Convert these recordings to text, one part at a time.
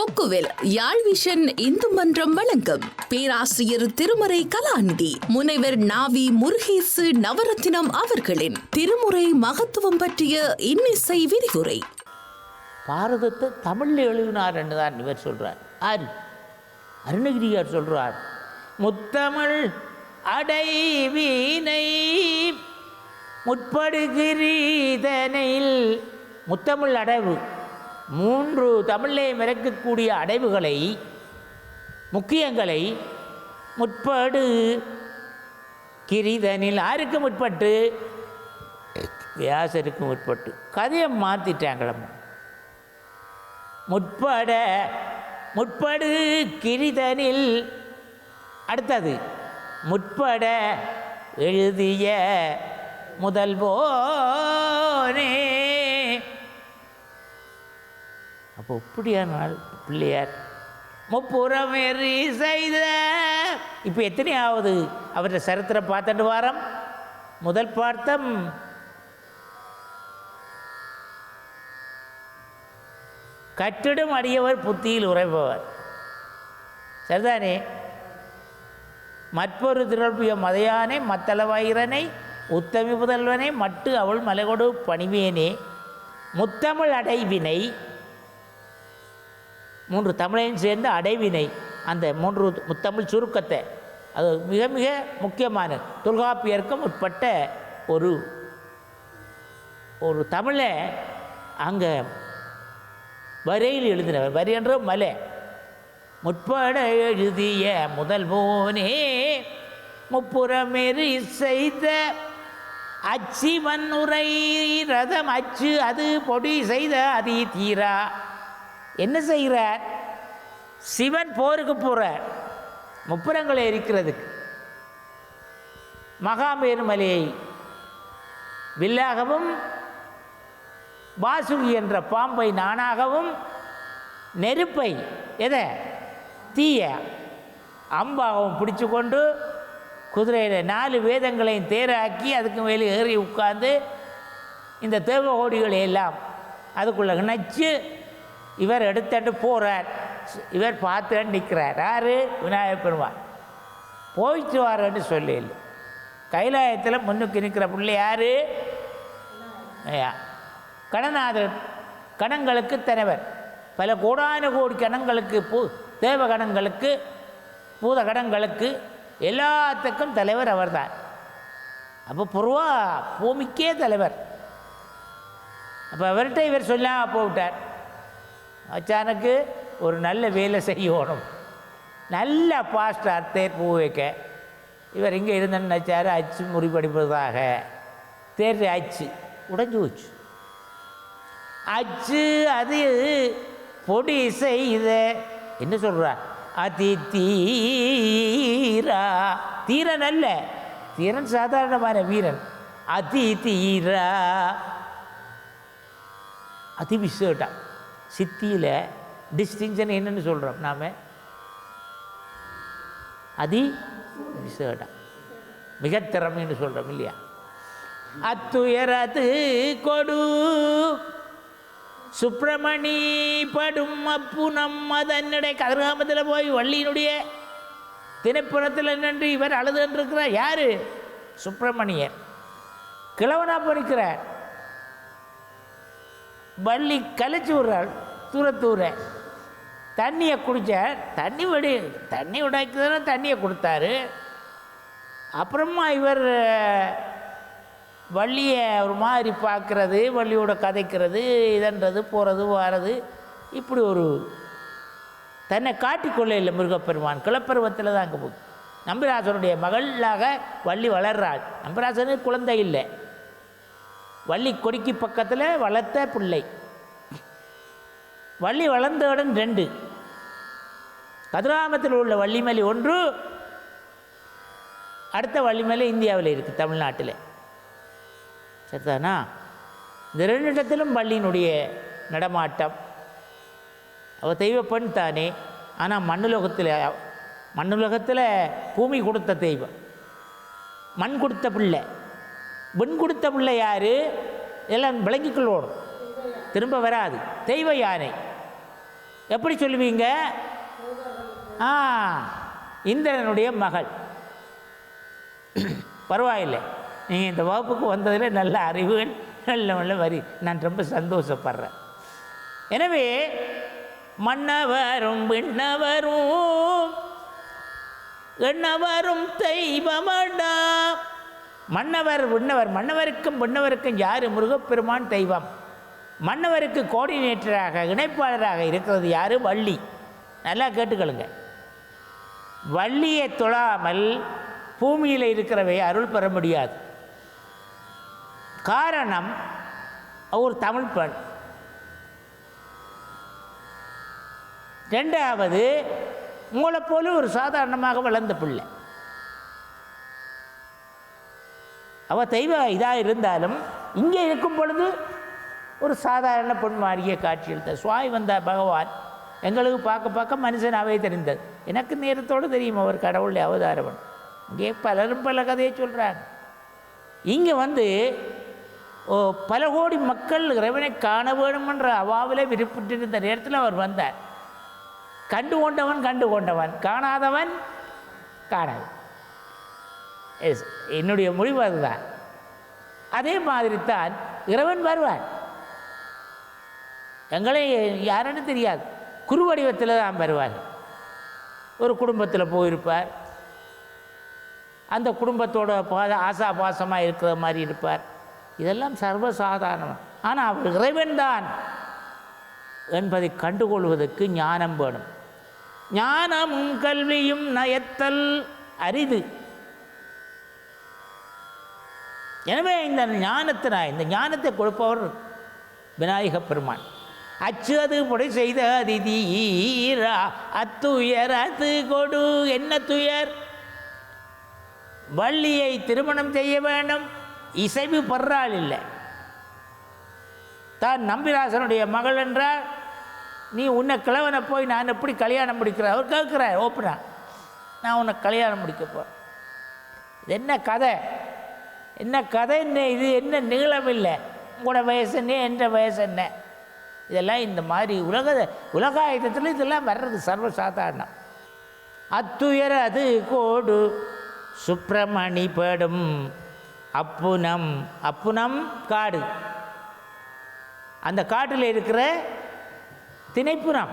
கொக்குவில் யாழ் vision Hindu மன்றம் வழங்கும் பேராசிரியர் திருமறை கலாநிதி முனைவர் நாவி முருகேசு நவரத்தினம் அவர்களின் திருமுறை மகத்துவம் பற்றிய இன்னிசை விரிவுரை. பாரதத்தை தமிழில் எழுதினார் என்று தான் இவர் சொல்கிறார் ஆர் அருணகிரியார் சொல்கிறார் முத்தமிழ் அடைவீனை முற்படுகிறீதனில் முத்தமிழ் அடைவு மூன்று தமிழை மிரக்கக்கூடிய அடைவுகளை முக்கியங்களை முற்படு. கிரிதனில் ஆருக்கு முற்பட்டு? வியாசருக்கு முற்பட்டு. கதையை மாற்றிட்டாங்களம்மா முற்பட முற்படு கிரிதனில். அடுத்தது முற்பட எழுதிய முதல்வோனே. அப்படியானால் பிள்ளையார்? முப்புறமேறி செய்த. இப்போ எத்தனையாவது அவருடைய சரித்திரம் பார்த்துட்டு வாரம்? முதல் பார்த்தம். கட்டிடம் அடியவர் புத்தியில் உறைபவர். சரிதானே? மற்றொரு திருப்பிய மதையானே மத்தளவாயிரனை உத்தமி புதல்வனை மட்டு அவள் மலைகொடு பணிவேனே. முத்தமிழ் அடைவினை மூன்று தமிழையும் சேர்ந்த அடைவினை அந்த மூன்று முத்தமிழ் சுருக்கத்தை. அது மிக மிக முக்கியமான தொல்காப்பியருக்கும் உட்பட்ட ஒரு ஒரு தமிழை அங்கே வரையில் எழுதினவர். வரி என்ற மலை. முற்பட எழுதிய முதல் போனே முப்புறமேறி செய்த அச்சி வன்னுரை ரதம் அச்சு அது பொடி செய்த அதி தீரா. என்ன செய்கிறார் சிவன் போருக்கு போகிறார் முப்புறங்களை எரிக்கிறதுக்கு மகாமேருமலையை வில்லாகவும் வாசுகி என்ற பாம்பை நானாகவும் நெருப்பை எதை? தீய அம்பாகவும் பிடிச்சு கொண்டு குதிரையில் நாலு வேதங்களையும் தேராக்கி அதுக்கு மேலே ஏறி உட்கார்ந்து இந்த தேவகோடிகளை எல்லாம் அதுக்குள்ளே இணைச்சு இவர் எடுத்துட்டு போகிறார் இவர் பார்த்து நிற்கிறார் யார்? விநாயகர் பெருமான். போயிட்டு வாரன்னு சொல்லல. கைலாயத்தில் முன்னுக்கு நிற்கிற பிள்ளை யார்? ஐயா கணங்களுக்கு தலைவர். பல கோடான கோடி கணங்களுக்கு பூ தேவ கணங்களுக்கு பூத கணங்களுக்கு எல்லாத்துக்கும் தலைவர் அவர்தான். அப்போ பொருவா பூமிக்கே தலைவர். அப்போ அவர்கிட்ட இவர் சொல்லாமல் போவிட்டார் அச்சானுக்கு ஒரு நல்ல வேலை செய்யணும். நல்ல பாஸ்டார் தேர் பூ வைக்க. இவர் இங்கே இருந்தேன்னு நினச்சாரு அச்சு முறிப்படிப்பதாக தேர் அச்சு உடைஞ்சு போச்சு. அச்சு அது பொடி செய்த என்ன சொல்கிறா அதி தீரா. தீரன் அல்ல. தீரன் சாதாரணமான வீரன். அதி தீரா. அதி விசேட்டான் சித்தியில் டிஸ்டிங்ஷன் என்னன்னு சொல்கிறோம் நாம் அதி விசேடம் மிக திறமைன்னு சொல்கிறோம் இல்லையா? அத்துயரது கொடு. சுப்பிரமணி படும் அப்பு நம்ம தன்னுடைய கதிர்காமத்தில் போய் வள்ளியினுடைய திணைப்புறத்தில் நின்று இவர் அழுதுன்றிருக்கிறார். யார்? சுப்பிரமணியர். கிழவனாக போயிருக்கிறார் வள்ளி கழிச்சு விடுறாள். தூர தூர தண்ணியை குடித்த தண்ணி வடி. தண்ணி உடைக்குதுன்னு தண்ணியை கொடுத்தாரு. அப்புறமா இவர் வள்ளியை ஒரு மாதிரி பார்க்குறது வள்ளியோட கதைக்கிறது இதன்றது போகிறது வாரது. இப்படி ஒரு தன்னை காட்டிக்கொள்ள இல்லை முருகப்பெருமான். கிளப்பருவத்தில் தான் அங்கே போகுது. நம்பிராசனுடைய மகளாக வள்ளி வளர்றாள். நம்பிராசனுக்கு குழந்தை இல்லை. வள்ளி கொடிக்கு பக்கத்தில் வளர்த்த பிள்ளை. வள்ளி வளர்ந்தவுடன் ரெண்டு. கதிராமத்தில் உள்ள வள்ளிமலை ஒன்று. அடுத்த வள்ளிமலை இந்தியாவில் இருக்குது தமிழ்நாட்டில். சரிதானா? இந்த ரெண்டு இடத்திலும் வள்ளியினுடைய நடமாட்டம். அவள் தெய்வ பெண் தானே. ஆனால் மண்ணுலகத்தில் மண்ணுலகத்தில் பூமி கொடுத்த தெய்வம். மண் கொடுத்த பிள்ளை. பெண் கொடுத்த பிள்ளை யார்? எல்லாம் விளங்கிக்கொள்ளணும் திரும்ப வராது. தெய்வ யானை. எப்படி சொல்லுவீங்க? ஆ இந்திரனுடைய மகள். பரவாயில்லை. நீங்கள் இந்த வகுப்புக்கு வந்ததில் நல்ல அறிவுகள் நல்ல நல்ல வரி. நான் ரொம்ப சந்தோஷப்படுறேன். எனவே மன்னவரும் விண்ணவரும் எண்ணவரும் தெய்வமடா. மன்னவர் உண்ணவர் மன்னவருக்கும் முன்னவருக்கும் யார்? முருகப்பெருமான் தெய்வம். மன்னவருக்கு கோஆர்டினேட்டராக இணைப்பாளராக இருக்கிறது யார்? வள்ளி. நல்லா கேட்டுக்கொள்ளுங்க. வள்ளியை தொழாமல் பூமியில் இருக்கிறவை அருள் பெற முடியாது. காரணம் ஒரு தமிழ் பெண். ரெண்டாவது உங்களை போல ஒரு சாதாரணமாக வளர்ந்த பிள்ளை. அவ தெய்வ இதாக இருந்தாலும் இங்கே இருக்கும் பொழுது ஒரு சாதாரண பொன் மாறிய காட்சியளித்த சுவாமி வந்த பகவான் எங்களுக்கு பார்க்க பார்க்க மனுஷனாகவே தெரிந்தது. எனக்கு நேரத்தோடு தெரியும் அவர் கடவுளுடைய அவதாரவன் இங்கே பலரும் பல கதையை சொல்கிறாங்க இங்கே வந்து ஓ, பல கோடி மக்கள் இறைவனை காண வேணுமென்ற அவாவிலே விருப்பிட்டிருந்த நேரத்தில் அவர் வந்தார். கண்டு கொண்டவன் கண்டு கொண்டவன் காணாதவன். காணாது என்னுடைய முடிவு அதுதான். அதே மாதிரி தான் இறைவன் வருவான் எங்களை யாருன்னு தெரியாது. குருவடிவத்தில் தான் வருவார். ஒரு குடும்பத்தில் போயிருப்பார். அந்த குடும்பத்தோட பாத ஆசா பாசமாக இருக்கிற மாதிரி இருப்பார். இதெல்லாம் சர்வசாதாரணம். ஆனால் அவர் இறைவன் தான் என்பதை கண்டுகொள்வதற்கு ஞானம் வேணும். ஞானமும் கல்வியும் நயத்தல் அரிது. எனவே இந்த ஞானத்தினா இந்த ஞானத்தை கொடுப்பவர் விநாயக பெருமான். அச்சு அது புடை செய்த அதிதீரா அத்துயர் அது கொடு என்ன துயர்? வள்ளியை திருமணம் செய்ய வேண்டும் இசைவு பர்றாள் இல்லை. தான் நம்பிராசனுடைய மகள் என்றால் நீ உன்னை கிழவனை போய் நான் எப்படி கல்யாணம் முடிக்கிற அவர் கேட்குறார் ஓப்பனா நான் உன்னை கல்யாணம் முடிக்க போகிறேன் என்ன கதை? என்ன கதை என்ன இது என்ன நீளம் இல்லை. உங்களோட வயசு என்ன என்ற வயசு என்ன? இதெல்லாம் இந்த மாதிரி உலக உலகாயுதத்தில் இதெல்லாம் வர்றது சர்வசாதாரணம். அத்துயர் அது கோடு சுப்பிரமணி படும் அப்புனம் அப்புனம் காடு. அந்த காட்டில் இருக்கிற திணைப்புறம்.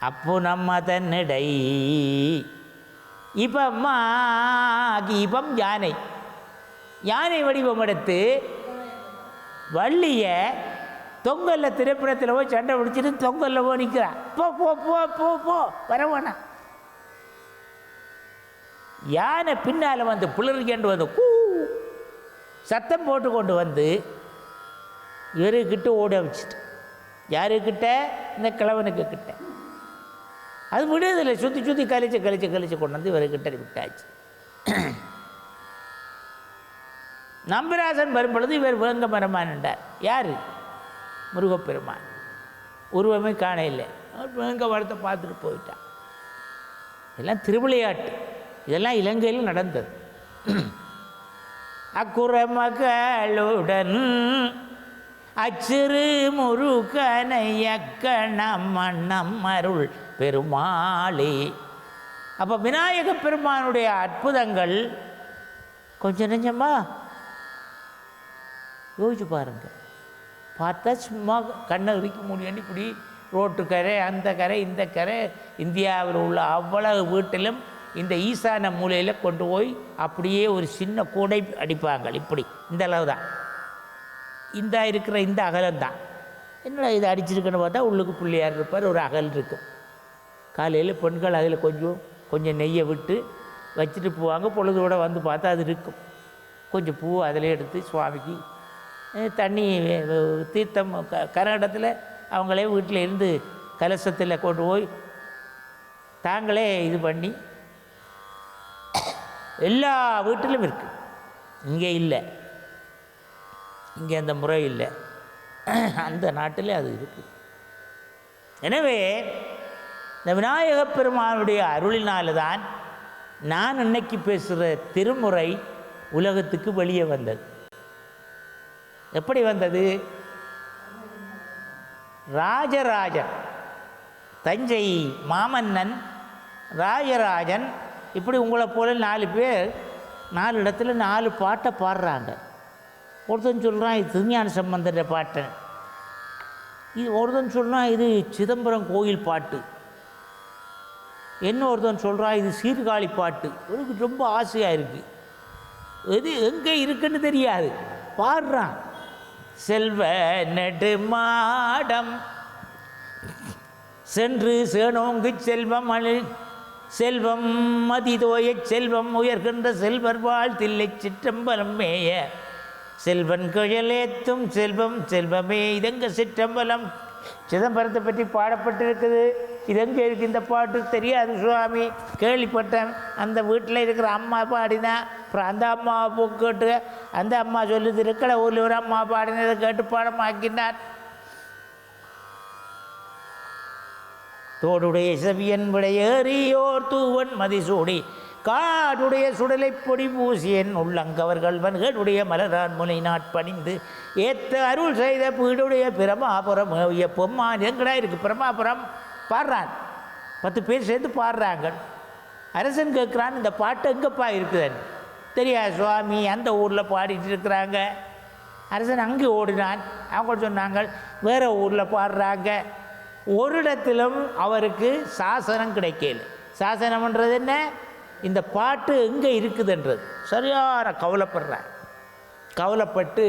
அப்புனம் அதனிடை. இப்பம்மா இபம் யானை. யானை வடிவம் எடுத்து வள்ளிய தொங்கல்ல திரைப்படத்தில் போய் சண்டை பிடிச்சிட்டு தொங்கல்ல போய் நிற்கிறான் போ போ போ போ போ வர யானை பின்னால் வந்து புலர்கேண்டு வந்து கூ சத்தம் போட்டு கொண்டு வந்து இவருக்கிட்ட ஓட வச்சுட்டு யாருக்கிட்ட இந்த கிழவனுக்கு கிட்ட. அது விடுதலை. சுற்றி சுற்றி கழிச்சு கழிச்சு கழிச்சு கொண்டு வந்து இவர்கிட்ட விட்டாச்சு. நம்பிராசன் வரும் பொழுது இவர் விளங்க பெருமான் என்றார். யார்? முருகப்பெருமான். உருவமே காண இல்லை விளங்க வரத்தை பார்த்துட்டு போயிட்டான் இதெல்லாம் திருவிளையாட்டு. இதெல்லாம் இலங்கையில் நடந்தது. அக்குற மகளுடன் அச்சிறு முருகனையக்கணம் மன்னம் அருள் பெருமாளே. அப்போ விநாயக பெருமானுடைய அற்புதங்கள் கொஞ்சம் நெஞ்சமாக யோசிச்சு பாருங்கள் பார்த்தா சும்மா கண்ணை இறுக்க முடியாது இப்படி ரோட்டு கரை அந்த கரை இந்த கரை இந்தியாவில் உள்ள அவ்வளவு வீட்டிலும் இந்த ஈசான மூலையில் கொண்டு போய் அப்படியே ஒரு சின்ன கூடை அடிப்பாங்க. இப்படி இந்த அளவு தான் இந்த இருக்கிற இந்த அகலம் தான் என்னடா இது அடிச்சிருக்குன்னு பார்த்தா உள்ளுக்கு பிள்ளையார் இருப்பார் ஒரு அகல் இருக்கும். காலையில் பெண்கள் அதில் கொஞ்சம் கொஞ்சம் நெய்யை விட்டு வச்சுட்டு போவாங்க. பொழுதோட வந்து பார்த்தா அது இருக்கும். கொஞ்சம் பூ அதில் எடுத்து சுவாமிக்கு தண்ணி தீர்த்தம் க கரகடத்தில் அவங்களே வீட்டில் இருந்து கலசத்தில் கொண்டு போய் தாங்களே இது பண்ணி எல்லா வீட்டிலும் இருக்குது இங்கே இல்லை. இங்கே அந்த முறை இல்லை. அந்த நாட்டிலே அது இருக்குது எனவே இந்த விநாயகப் பெருமானுடைய அருளினால தான் நான் இன்னைக்கு பேசுகிற திருமுறை உலகத்துக்கு வெளியே வந்தது. எப்படி வந்தது? ராஜராஜன் தஞ்சை மாமன்னன் ராஜராஜன் இப்படி உங்களை போல நாலு பேர் நாலு இடத்துல நாலு பாட்டை பாடுறாங்க. ஒருத்தன் சொல்கிறான் இது திருஞான சம்பந்தர பாட்டு. இது ஒருத்தன் சொல்கிறான் இது சிதம்பரம் கோயில் பாட்டு. என்ன ஒருத்தன் சொல்கிறான் இது சீர்காழி பாட்டு. எனக்கு ரொம்ப ஆசையாக இருக்குது எது எங்கே இருக்குன்னு தெரியாது. பாடுறான். செல்வ நெடுமாடம். சென்று சேனோங்கு செல்வம் அழு செல்வம் மதிதோய செல்வம் உயர்கின்ற செல்வர் வாழ்த்தில்லை சிற்றம்பலம் மேய. செல்வன் குழலேத்தும் செல்வம் செல்வமே இதெங்க சிற்றம்பலம். சிதம்பரத்தை பற்றி பாடப்பட்டிருக்குது. இதெங்க இருக்கு? இந்த பாட்டு தெரியாது சுவாமி. கேள்விப்பட்டேன். அந்த வீட்டில் இருக்கிற அம்மா பாடினா அப்புறம் அந்த அம்மாவை கேட்டு அந்த அம்மா சொல்லுது இருக்கிற ஊரில் ஒரு அம்மா பாடினதை கேட்டு பாடமாக்கினார். தோடுடைய செவியன் விடையேறியோர் தூவன் மதிசூடி காடுடைய சுடலை பொடி பூசியன் உள்ளங்கவர்கள் வன்களுடைய மலரான் முனை நாட்பணிந்து ஏத்த அருள் செய்த பீடுடைய பிரமாபுரம் பொம்மான் எங்கடா இருக்கு? பிரமாபுரம். பாடுறான். பத்து பேர் சேர்ந்து பாடுறாங்க. அரசன் கேட்குறான் இந்த பாட்டு எங்கேப்பா இருக்குதுன்னு. தெரியாது சுவாமி அந்த ஊரில் பாடிட்டு இருக்கிறாங்க. அரசன் அங்கே ஓடினான். அவங்க சொன்னாங்க வேறு ஊரில் பாடுறாங்க. ஒரு இடத்திலும் அவருக்கு சாசனம் கிடைக்கல. சாசனம்ன்றது என்ன? இந்த பாட்டு எங்கே இருக்குதுன்றது. சரியான கவலைப்படுறார். கவலைப்பட்டு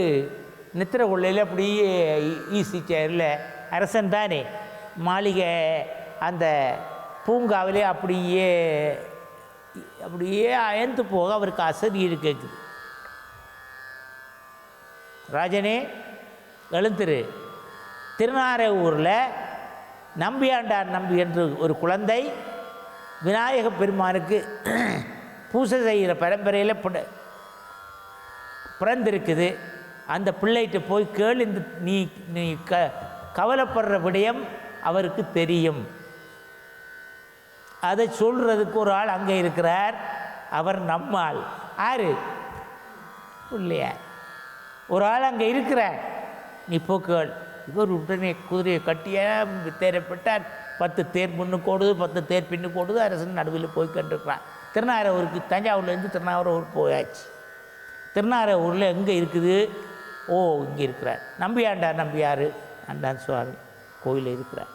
நித்திர கொள்ளையில் அப்படியே ஈசி சேரில் அரசன் தானே? மாளிகை அந்த பூங்காவிலே அப்படியே அப்படியே அயர்ந்து போக அவருக்கு அசதி கேட்குது ராஜனே எழுந்திரு. திருநாரை ஊரில் நம்பியாண்டார் நம்பி என்று ஒரு குழந்தை விநாயக பெருமானுக்கு பூசை செய்கிற பரம்பரையில் பிறந்திருக்குது. அந்த பிள்ளைகிட்ட போய் கேள் இந்த நீ நீ க கவலைப்படுற விடயம் அவருக்கு தெரியும். அதை சொல்கிறதுக்கு ஒரு ஆள் அங்கே இருக்கிறார். அவர் நம்மாள் ஆறு பிள்ளையார். ஒரு ஆள் அங்கே இருக்கிறார். நீ போக்குகள் இவர் உடனே குதிரையை கட்டிய தேரப்பட்டார் பத்து தேர் முன்னுக்கு ஓடுது பத்து தேர் பின்னுக்கு ஓடுது அரசன் நடுவில் போய் கண்டிருக்கிறான் திருநாரூருக்கு தஞ்சாவூர்லேருந்து திருநாவூர் போயாச்சு. திருநாரூரில் எங்கே இருக்குது? ஓ இங்கே இருக்கிறார். நம்பியாண்டார் நம்பியார்? அண்டான் சுவாமி. கோயில் இருக்கிறார்.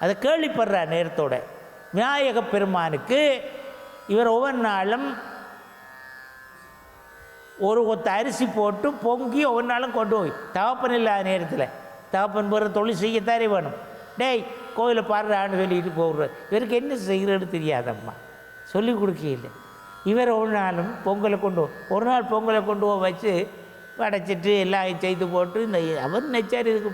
அதை கேள்விப்படுறார் நேரத்தோட விநாயக பெருமானுக்கு இவர் ஒவ்வொரு நாளும் ஒரு கொத்த அரிசி போட்டு பொங்கி ஒவ்வொரு நாளும் கொண்டு போய். தகப்பன் இல்லாத நேரத்தில். தகப்பன் போகிற தொழில் செய்யத்தாரே வேணும். டேய் கோயிலை பாடுறான்னு சொல்லிட்டு போடுற இவருக்கு என்ன செய்கிறன்னு தெரியாதம்மா. சொல்லி கொடுக்கையில் இவர் ஒரு நாளும் பொங்கலை கொண்டு ஒரு நாள் பொங்கலை கொண்டு போய் வச்சு படைச்சிட்டு எல்லாம் செய்து போட்டு இந்த அவர் நினச்சார் இதுக்கு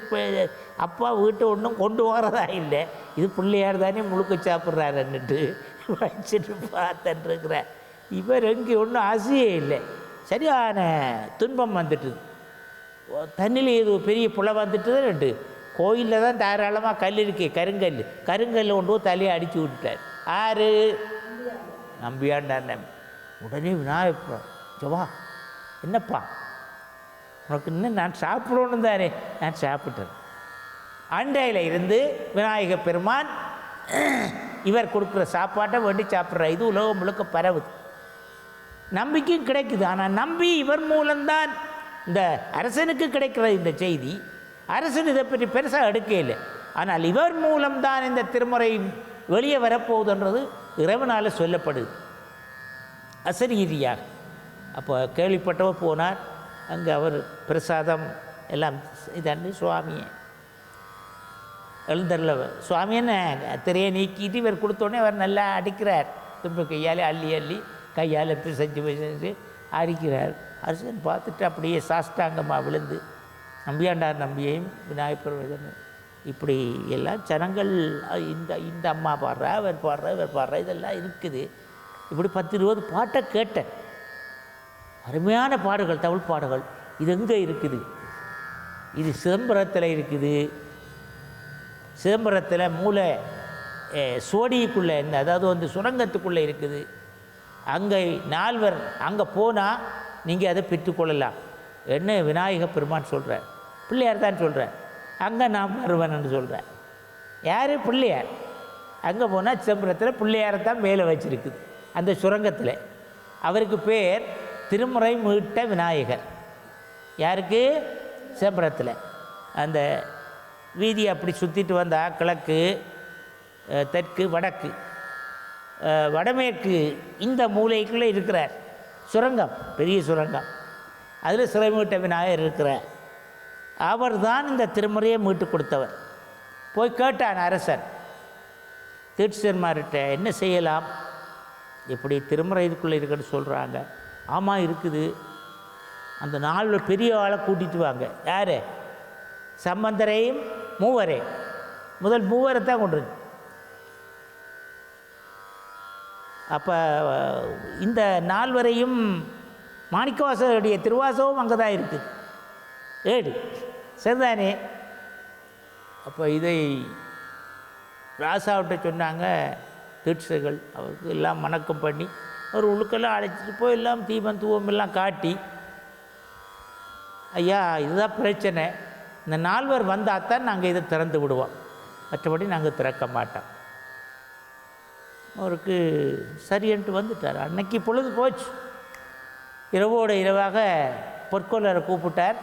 அப்பா வீட்டை ஒன்றும் கொண்டு வரதா இல்லை. இது பிள்ளையார் தானே முழுக்க சாப்பிட்றாருன்னுட்டு வச்சுட்டு பார்த்துட்டுருக்குற. இவர் எங்கே ஒன்றும் ஆசையே இல்லை. சரியான துன்பம் வந்துட்டுது. தண்ணியில் இது பெரிய புலை வந்துட்டு ரெண்டு கோயிலில் தான் தாராளமாக கல் இருக்கு கருங்கல். கருங்கல் கொண்டு தலையை அடித்து விட்டுட்டார். ஆறு நம்பியாண்டார் நம்பி உடனே விநாயகர் ஜவா என்னப்பா? உனக்கு இன்னும் நான் சாப்பிடணும் தானே. நான் சாப்பிட்டேன். அண்டையில் இருந்து விநாயக பெருமான் இவர் கொடுக்குற சாப்பாட்டை வேண்டி சாப்பிட்ற. இது உலகம் முழுக்க பரவுது. நம்பிக்கையும் கிடைக்குது. ஆனால் நம்பி இவர் மூலம்தான் இந்த அரசனுக்கு கிடைக்கிற இந்த செய்தி. அரசன் இதை பற்றி பெருசாக எடுக்கையில் ஆனால் இவர் மூலம்தான் இந்த திருமுறை வெளியே வரப்போகுதுன்றது இறைவனால் சொல்லப்படுது. அசரீதியாக அப்போ கேள்விப்பட்டவர் போனார். அங்கே அவர் பிரசாதம் எல்லாம் இதாண்டு சுவாமியை. எழுந்தரில் சுவாமி என்ன திரையை நீக்கிட்டு இவர் கொடுத்தோடனே அவர் நல்லா அடிக்கிறார். திரும்ப கையால் அள்ளி அள்ளி கையால் பிசைஞ்சு பிசைஞ்சு அடிக்கிறார். அரசன் பார்த்துட்டு அப்படியே சாஷ்டாங்கமாக விழுந்து நம்பியாண்டார் நம்பியையும் விநாயகர் இப்படி எல்லாம் ஜனங்கள் இந்த இந்த அம்மா பாடுறா அவர் பாடுறா இவர் பாடுறா இதெல்லாம் இருக்குது. இப்படி பத்து இருபது பாட்டை கேட்டேன். அருமையான பாடுகள் தமிழ் பாடுகள் இது எங்கே இருக்குது? இது சிதம்பரத்தில் இருக்குது. சிதம்பரத்தில் மூளை சோடிக்குள்ளே இந்த அதாவது வந்து சுரங்கத்துக்குள்ளே இருக்குது. அங்கே நால்வர் அங்கே போனால் நீங்கள் அதை பெற்றுக்கொள்ளலாம் என்ன விநாயக பெருமான் சொல்கிறார் பிள்ளையார் தான் சொல்கிறார் அங்கே நான் வருவேன்னு சொல்கிறேன் யார்? பிள்ளையார். அங்கே போனால் சிதம்பரத்தில் பிள்ளையாரை தான் மேலே வச்சிருக்குது. அந்த சுரங்கத்தில். அவருக்கு பேர் திருமுறை மீட்ட விநாயகர். யாருக்கு? சிதம்பரத்தில். அந்த வீதி அப்படி சுற்றிட்டு வந்தால் கிழக்கு தெற்கு வடக்கு. வடமேற்கு இந்த மூலைக்குள்ளே இருக்கிறார். சுரங்கம் பெரிய சுரங்கம். அதில் சிறைமீட்ட விநாயகர் இருக்கிறார். அவர் தான் இந்த திருமுறையை மீட்டு கொடுத்தவர். போய் கேட்டான் அரசன் தீட்சன்மார்கிட்ட என்ன செய்யலாம்? இப்படி திருமுறை இதுக்குள்ளே இருக்குன்னு சொல்கிறாங்க ஆமாம் இருக்குது. அந்த நாளில் பெரிய ஆளை கூட்டிட்டு வாங்க. யார்? சம்பந்தரையும் மூவரே. முதல் மூவரை தான் கொண்டு அப்போ இந்த நால்வரையும் மாணிக்கவாசருடைய திருவாசகம் அங்கே தான் இருக்குது ஏடு சரிதானே? அப்போ இதை ராசாவிட்ட சொன்னாங்க தீட்சர்கள் அவருக்கு எல்லாம் வணக்கம் பண்ணி அவர் உள்ளுக்கெல்லாம் அழைச்சிட்டு போய் எல்லாம் தீபம் தூவம் எல்லாம் காட்டி ஐயா இதுதான் பிரச்சனை. இந்த நால்வர் வந்தால் தான் நாங்கள் இதை திறந்து விடுவோம். மற்றபடி நாங்கள் திறக்க மாட்டோம். அவருக்கு சரியன்ட்டு வந்துட்டார். அன்னைக்கு பொழுது போச்சு. இரவோடு இரவாக பொற்கொள்ளரை கூப்பிட்டார்.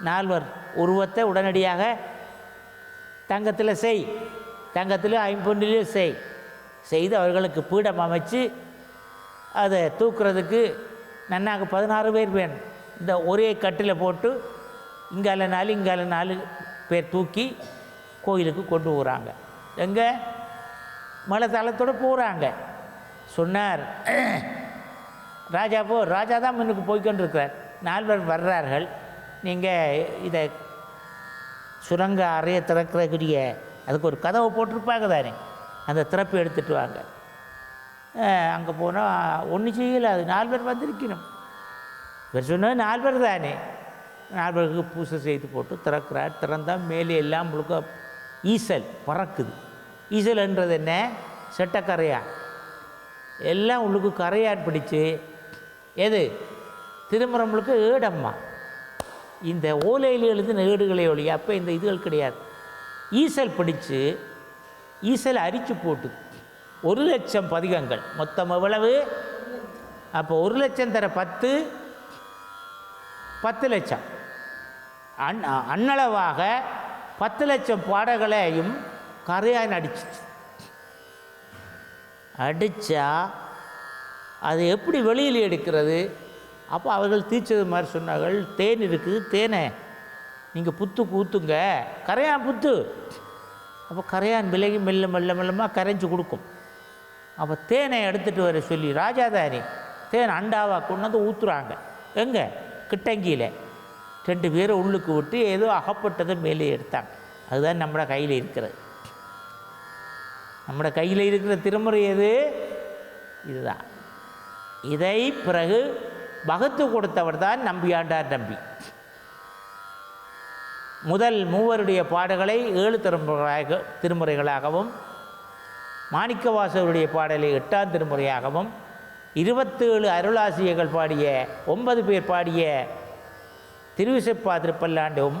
நால்வர் உருவத்தை உடனடியாக தங்கத்தில் செய். தங்கத்தில் ஐம்பொன்னிலையும் செய். செய்து அவர்களுக்கு பீடம் அமைச்சு அதை தூக்குறதுக்கு நன்னாக பதினாறு பேர் வேணும். இந்த ஒரே கட்டில் போட்டு இங்கால நாலு இங்கால நாலு பேர் தூக்கி கோயிலுக்கு கொண்டு போகிறாங்க எங்கே? மலை தளத்தோடு போகிறாங்க சொன்னார் ராஜா போ ராஜா தான் முன்னுக்கு போய்க்கொண்டிருக்கிறார் நால்வர் வர்றார்கள். நீங்கள் இதை சுரங்க அறையை திறக்கிறக்கூடிய அதுக்கு ஒரு கதவை போட்டிருப்பாங்க தானே. அந்த திறப்பு எடுத்துகிட்டு வாங்க. அங்கே போனால் ஒன்றும் செய்யலை. அது நாலு பேர் வந்திருக்கணும். இவர் சொன்னது நாலு பேர் தானே. நாலு பூசை செய்து போட்டு திறக்கிறார். திறந்தால் மேலே எல்லாம் முழுக்க ஈசல் பறக்குது. ஈசல்ன்றது என்ன? செட்டக்கரையா? எல்லாம் உள்ளுக்கு கரையாட் பிடிச்சு எது? திருமணம் முழுக்க ஏடம்மா. இந்த ஓலையில் எழுதின ஏடுகளை ஒழிய அப்போ இந்த இதுகள் கிடையாது. ஈசல் பிடிச்சு ஈசல் அரிச்சு போட்டு ஒரு லட்சம் பதிகங்கள். மொத்தம் எவ்வளவு? அப்போ ஒரு லட்சம் தர பத்து பத்து லட்சம். அன் அன்னளவாக பத்து லட்சம் பாடங்களையும் கரையான் அடிச்சிச்சு. அடித்தா அது எப்படி வெளியில் எடுக்கிறது? அப்போ அவர்கள் தீச்சது மாதிரி சொன்னார்கள் தேன் இருக்குது தேனை நீங்கள் புத்து ஊற்றுங்க கரையான் புத்து. அப்போ கரையான் விலகி மெல்ல மெல்ல மெல்லமாக கரைஞ்சி கொடுக்கும். அப்போ தேனை எடுத்துகிட்டு வர சொல்லி ராஜாதாரி தேன் அண்டாவாக கொண்டு வந்து ஊற்றுறாங்க எங்கே? கிட்டங்கியில். ரெண்டு பேரை உள்ளுக்கு விட்டு ஏதோ அகப்பட்டதை மேலே எடுத்தாங்க. அதுதான் நம்மளோட கையில் இருக்கிறது. நம்மளோட கையில் இருக்கிற திருமுறை எது? இதுதான். இதை பிறகு வகுத்து கொடுத்தவர் தான் நம்பியாண்டார் நம்பி. முதல் மூவருடைய பாடல்களை ஏழு திருமுறையாக திருமுறைகளாகவும் மாணிக்கவாசகருடைய பாடலை எட்டாம் திருமுறையாகவும் இருபத்தேழு அருளாசியர்கள் பாடிய ஒன்பது பேர் பாடிய திருவிசைப்பா திருப்பல்லாண்டும்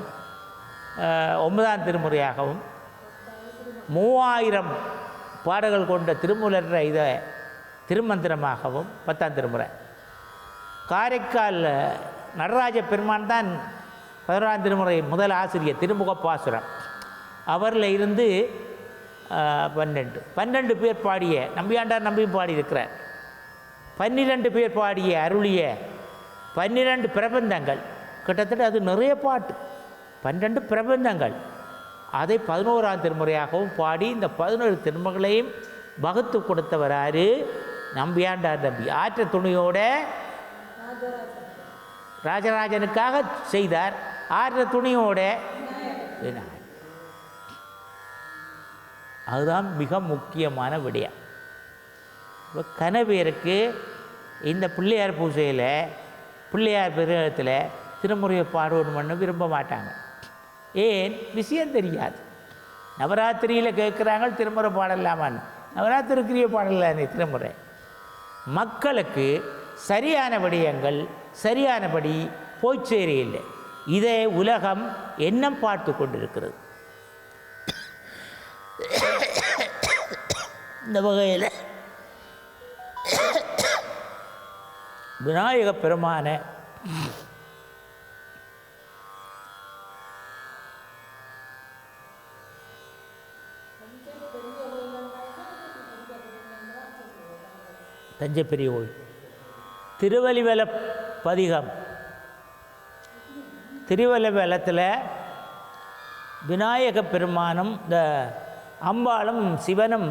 ஒன்பதாம் திருமுறையாகவும் மூவாயிரம் பாடல்கள் கொண்ட திருமூலர் இதை திருமந்திரமாகவும் பத்தாம் திருமுறை. காரைக்கால் நடராஜ பெருமான் தான் பதினோராம் திருமுறை முதல் ஆசிரியர் திருமுகப்பாசுரம். அவரில் இருந்து பன்னெண்டு. பன்னெண்டு பேர் பாடிய நம்பியாண்டார் நம்பியும் பாடியிருக்கிறார். பன்னிரண்டு பேர் பாடிய அருளிய பன்னிரண்டு பிரபந்தங்கள். கிட்டத்தட்ட அது நிறைய பாட்டு. பன்னெண்டு பிரபந்தங்கள் அதை பதினோராம் திருமுறையாகவும் பாடி இந்த பதினோரு திருமகளையும் வகுத்து கொடுத்தவர் ஆறு நம்பியாண்டார் நம்பி ஆற்ற துணியோட ராஜராஜனுக்காக செய்தார். ஆற்ற துணியோட அதுதான் மிக முக்கியமான விடயம். இப்போ கனவேருக்கு இந்த பிள்ளையார் பூஜையில் பிள்ளையார் பெருகத்தில் திருமுறையை பாடுவோம் பண்ண விரும்ப மாட்டாங்க. ஏன்? விஷயம் தெரியாது. நவராத்திரியில் கேட்குறாங்க திருமுறை பாடலாமான்னு. நவராத்திரிக்குரிய பாடலானே திருமுறை. மக்களுக்கு சரியான விடயங்கள் சரியானபடி போய் சேரையில்லை இதை உலகம் எண்ணம் பார்த்து கொண்டிருக்கிறது. இந்த வகையில் விநாயக பெருமான தஞ்சை பெரிய கோயில் திருவலிவல பதிகம். திருவலிவலத்தில் விநாயக பெருமானும் இந்த அம்பாளும் சிவனும்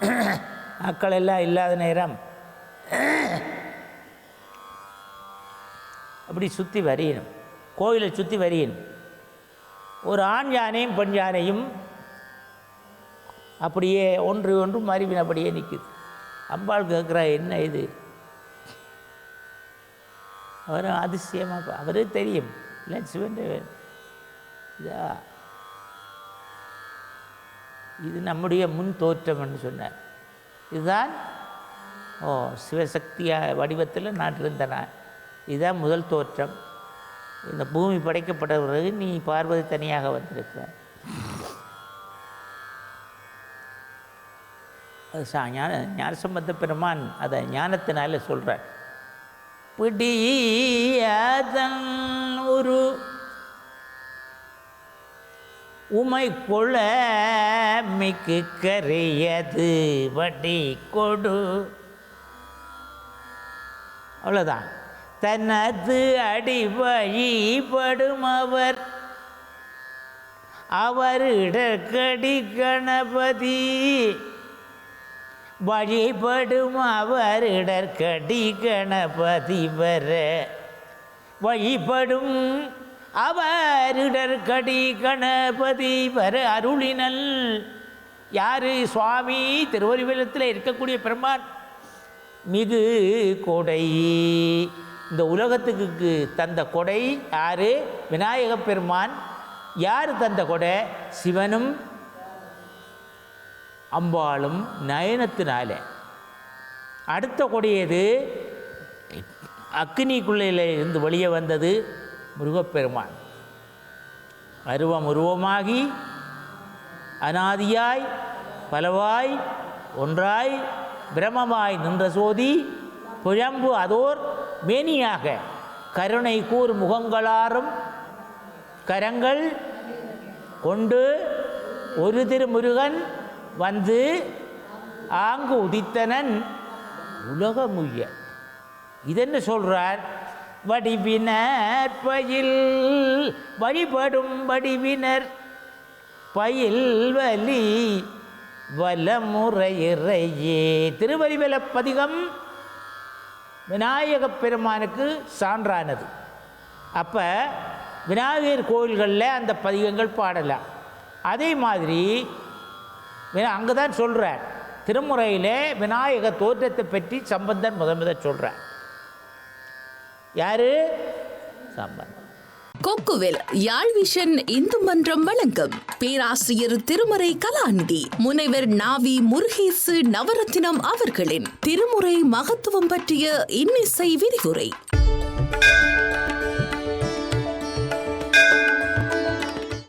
மக்கள் எல்லாம் இல்லாத நேரம் அப்படி சுற்றி வரையணும் கோயிலை சுற்றி வரையணும் ஒரு ஆண் யானையும் பெண் யானையும் அப்படியே ஒன்று ஒன்று மறிவினபடியே நிற்குது அம்பாள் கேட்குறா என்ன இது? அவரும் அதிசயமாக அவரே தெரியும். இல்லை சிவன் இதா. இது நம்முடைய முன் தோற்றம்னு சொன்னார். இதுதான் ஓ சிவசக்தியா வடிவத்தில் நான் இருந்தேன். இதுதான் முதல் தோற்றம். இந்த பூமி படைக்கப்பட்ட பிறகு நீ பார்வதி தனியாக வந்திருக்க அது ஞான ஞானசம்பந்த பெருமான் அதை ஞானத்தினால சொல்கிறார் பிடியதன் ஒரு உமை கொள மிக்கு கரியது வடி கொடு. அவ்வளோதான் தனது அடி வழிபடும் அவர் அவரிடக்கடி கணபதி வழிபடும் அவரிடற்கடி கணபதி வர. வழிபடும் அவரிடற்கடி கணபதி வர அருளினல். யாரு சுவாமி? திருவருவிலத்தில் இருக்கக்கூடிய பெருமான் மிகு கொடை. இந்த உலகத்துக்கு தந்த கொடை யாரு? விநாயகப் பெருமான். யார் தந்த கொடை? சிவனும் அம்பாளும் நயனத்தினாலே. அடுத்த கொடியது அக்னிக்குள்ளையில் இருந்து வெளியே வந்தது முருகப்பெருமான். அருவம் உருவமாகி அனாதியாய் பலவாய் ஒன்றாய் பிரமமாய் நின்ற சோதி புழம்பு அதோர் மேனியாக கருணை கூர் முகங்களாரும் கரங்கள் கொண்டு ஒரு திருமுருகன் வந்து ஆங்கு உதித்தனன் உலகமுய்ய இதென்ன சொல்கிறார் வடிவினர் பயில் வழிபடும் வடிவினர். பயில் வலி வலமுறையிறையே திருவரிவல பதிகம் விநாயகப் பெருமானுக்கு சான்றானது. அப்போ விநாயகர் கோயில்களில் அந்த பதிகங்கள் பாடலாம். அதே மாதிரி அங்கே தான் சொல்கிறார் திருமுறையிலே விநாயக தோற்றத்தை பற்றி சம்பந்தன் முத முத சொல்கிறார் யாரு? சம்பந்தன். கொக்குவில் யாழ்விஷன் இந்து மன்றம் வழங்கும். பேராசிரியர் திருமறை கலாநிதி. முனைவர் நாவி முருகேசு நவரத்தினம் அவர்களின் திருமுறை மகத்துவம் பற்றிய இன்னிசை விரிவுரை.